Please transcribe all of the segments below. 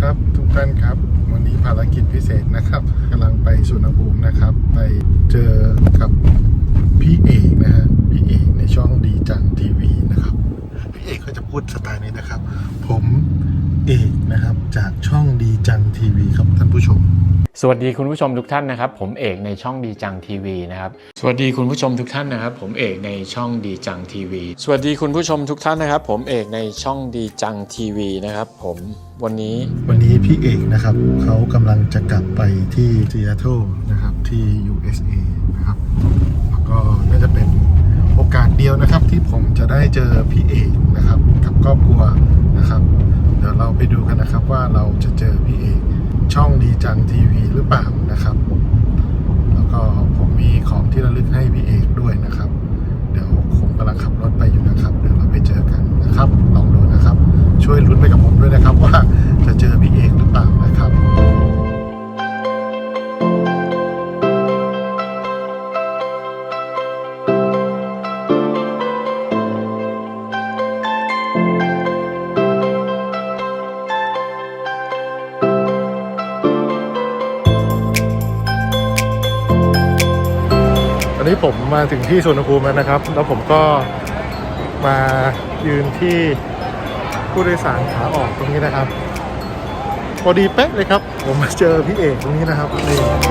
ครับทุกท่านครับ วันนี้ภารกิจพิเศษนะครับกำลังไปสุนภูมินะครับ ไปเจอกับพี่เอกนะฮะพี่เอกในช่องดีจังทีวีนะครับ พี่เอกเขาจะพูดสไตล์นี้นะครับ ผมเอกนะครับจากช่องดีจังทีวีครับท่านผู้ชม สวัสดีคุณผู้ชมทุกท่านนะครับ ผมเอกในช่องดีจังทีวีนะครับสวัสดีคุณผู้ชมทุกท่านนะครับ ผมเอกในช่องดีจังทีวีสวัสดีคุณผู้ชมทุกท่านนะครับ ผมเอกในช่องดีจังทีวีนะครับผมวันนี้วันนี้พี่เอกนะครับเขากำลังจะกลับไปที่ซีแอตเทิลนะครับที่ USA นะครับแล้วก็น่าจะเป็นโอกาสเดียวนะครับ ที่ผมจะได้เจอพี่เอกนะครับ กับครอบครัวนะครับ เดี๋ยวเราไปดูกันนะครับว่าเราจะเจอพี่เอก ช่องดีจังทีวีหรือเปล่านะครับ แล้วก็ นี้ผมมาถึงที่สุวรรณภูมิแล้วนะครับ แล้วผมก็มายืนที่ผู้โดยสารขาออกตรงนี้นะครับ พอดีเป๊ะเลยครับ ผมมาเจอพี่เอกตรงนี้นะครับนี่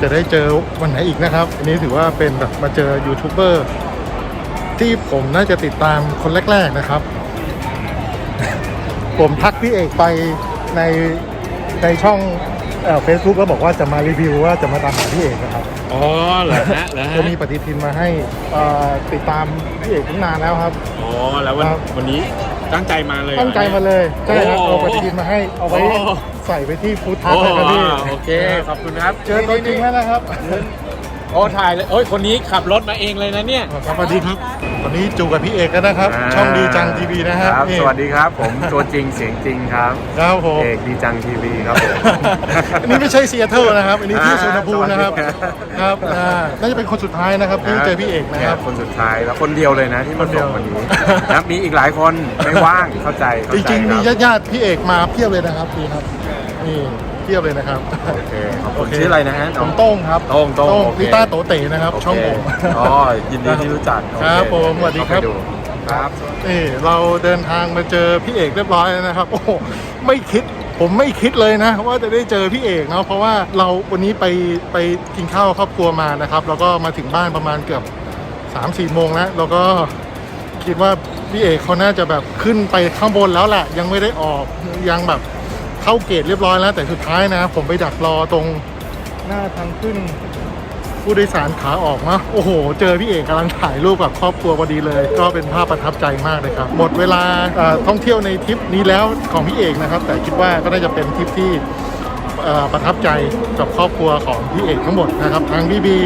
จะได้เจอวันไหนอีกนะครับ อันนี้ถือว่าเป็นแบบมาเจอยูทูบเบอร์ที่ผมน่าจะติดตามคนแรก ๆนะครับ ผมทักพี่เอกไปในในช่องเฟซบุ๊กแล้วบอกว่าจะมารีวิวว่าจะมาตามหาพี่เอกนะครับ อ๋อเหรอฮะเหรอฮะจะมีปฏิทินมาให้เอ่อติดตามพี่เอกตั้งนานแล้วครับ อ๋อแล้ววันครับวันนี้ตั้งใจมาเลยตั้งใจมาเลยใช่ครับโอ้เอาปฏิทินมาให้เอาไว้โอ้ ใส่ไปที่ฟู้ดทัโอ้คนะครับพี่โอเค ขอบคุณครับเจอตัวจริงแล้วนะครับโอ้ถ่ายเลยโอ้ยคนนี้ขับรถมาเองเลยนะเนี่ยสวัสดีครับวันนี้จูกับพี่เอกกันนะครับอ่าช่องดีจังทีวีนะฮะครับนี่สวัสดีครับผมตัวจริงเสียงจริงครับครับผมเอกดีจังทีวีครับผมอันนี้ไม่ใช่ซีแอตเทิลนะครับ อันนี้ที่อ่าสุวรรณภูมินะครับสวัสดีครับครับอ่าน่าจะเป็นคนสุดท้ายนะครับที่เจอพี่เอกนะครับคนสุดท้ายแล้วคนเดียวเลยนะที่มาคนเดียส่วงวันนี้นะครับมีอีกหลายคนไม่ว่างเข้าใจเข้าจใจริงๆมีคบญาติๆพี่เอกมาเพียบเลยนะครับนี่ครับ นี่เพียบเลยนะครับ โอเคขอบโอคุณเค ชื่ออะไรนะฮะผน้องมโต้งครับโต้งโต้งโอเคลิต้าโตเต๋นะครับโเคช่องผมอ๋อยินดีที่รู้จักโอเครับผมสวัสดีครับ เข้าไปครับ นี่เราเดินทางมาเจอพี่เอกเรียบร้อยแล้วนะครับ โอ้โหไม่คิดผมไม่คิดเลยนะ ว่าจะได้เจอพี่เอกเนาะเพราะว่าเราวันนี้ไปไปกินข้าวครอบครัวมานะครับ แล้วก็มาถึงบ้านประมาณเกือบสามสี่โมงแล้วแล้วก็คิดว่าพี่เอกเขาน่าจะแบบขึ้นไปข้างบนแล้วแหละยังไม่ได้ออกยังแบบ เข้าเกตเรียบร้อยแล้ว แต่สุดท้ายนะ ผมไปดักรอตรงหน้าทางขึ้นผู้โดยสารขาออกนะโอ้โห เจอพี่เอกกำลังถ่ายรูปกับครอบครัวพอดีเลย ก็เป็นภาพประทับใจมากเลยครับ หมดเวลาท่องเที่ยวในทริปนี้แล้วของพี่เอกนะครับ แต่คิดว่าก็น่าจะเป็นทริปที่ประทับใจกับครอบครัวของพี่เอกทั้งหมดนะครับทั้งพี่บี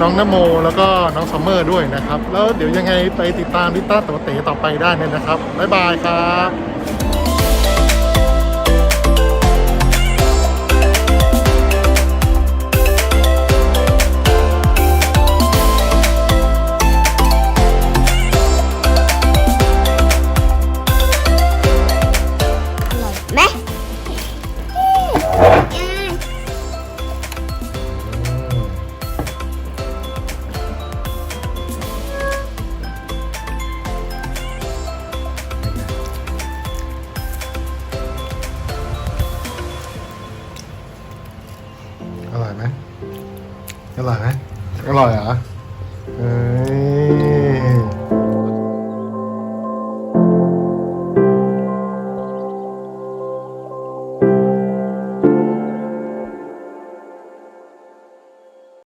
น้องนโม แล้วก็น้องซัมเมอร์ด้วยนะครับ แล้วเดี๋ยวยังไงไปติดตามลิต้าโตเต๋ต่อไปได้เลยนะครับบ๊ายบายครับ อร่อยไหมอร่อยไหมอร่อยเหรอเออ